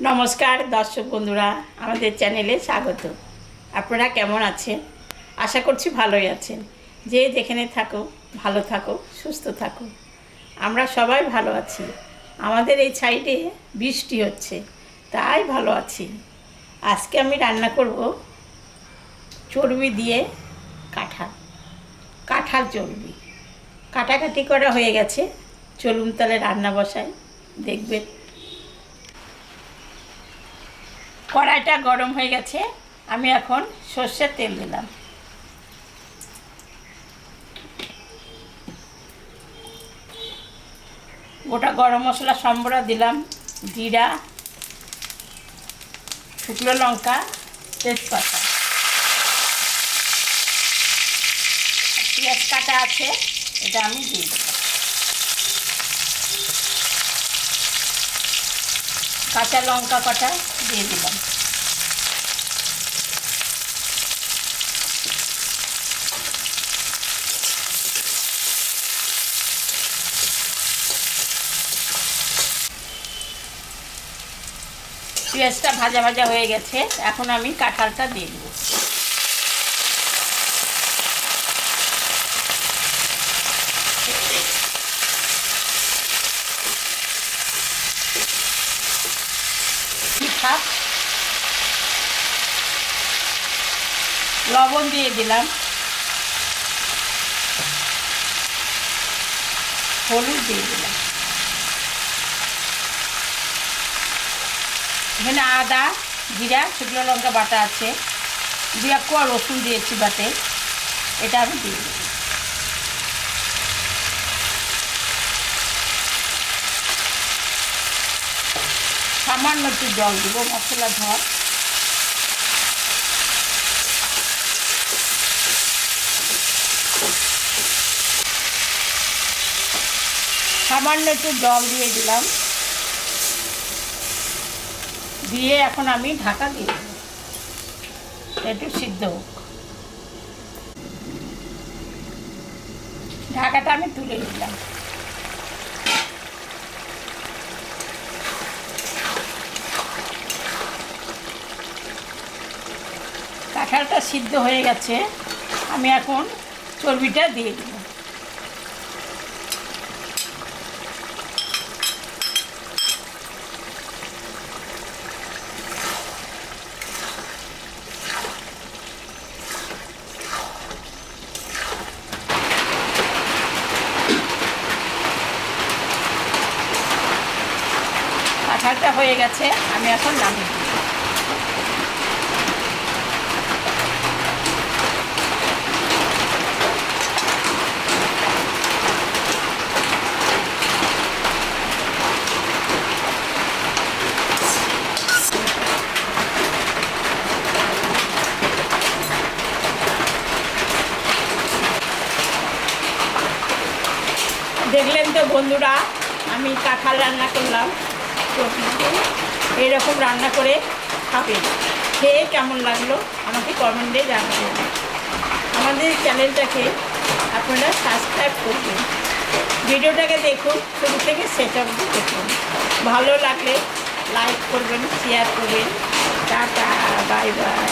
নমস্কার, দর্শক বন্ধুরা, আমাদের চ্যানেলে স্বাগত। আপনারা কেমন আছেন? আশা করছি ভালোই আছেন। যে যেখানে থাকো, ভালো থাকো, সুস্থ থাকো। আমরা সবাই ভালো আছি। আমাদের এই সাইডে বৃষ্টি হচ্ছে, তাই ভালো আছি। আজকে আমি রান্না করব চর্বি দিয়ে কাঁঠাল কাঁঠাল চর্বি। কাটাকাটি করা হয়ে গেছে। চলুন তাহলে রান্না বসাই। দেখবেন কড়াইটা গরম হয়ে গেছে, আমি এখন সর্ষের তেল দিলাম। গোটা গরম মশলা সম্বরা দিলাম, জিরা, শুকনো লঙ্কা, তেজপাতা। পেঁয়াজ কাটা আছে, এটা আমি দিয়ে কাঁচা লঙ্কা কটা দিয়ে দিলাম। পেঁয়াজটা ভাজা ভাজা হয়ে গেছে, এখন আমি কাঁঠালটা দিয়ে দেবো। থাক লবণ দিয়ে দিলাম। হলুদ দিয়ে দিলাম। এখানে আদা, জিরা, শুকনো লঙ্কা বাটা আছে। দু এক কোয়া রসুন দিয়েছি বাটে। এটা আমি দিয়ে দেবো সামান্য একটু জল দেবো, মশলা ধোয়া সামান্য একটু জল দিয়ে দিলাম। দিয়ে এখন আমি ঢাকা দিয়ে একটু সিদ্ধ হোক। ঢাকাটা আমি তুলে দিলাম কাঁঠালটা সিদ্ধ হয়ে গেছে, আমি এখন চর্বিটা দিয়ে দেব। কাঁঠালটা হয়ে গেছে, আমি এখন নামিয়ে দেখলেন তো বন্ধুরা, আমি কাঁঠাল রান্না করলাম। এরকম রান্না করে খাবেন। খেয়ে কেমন লাগল আমাকে কমেন্টে জানাবেন। আমাদের চ্যানেলটাকে আপনারা সাবস্ক্রাইব করবেন। ভিডিওটাকে দেখুন, শুরু থেকে শেষ দেখুন। ভালো লাগলে লাইক করবেন শেয়ার করবেন। Tata bye bye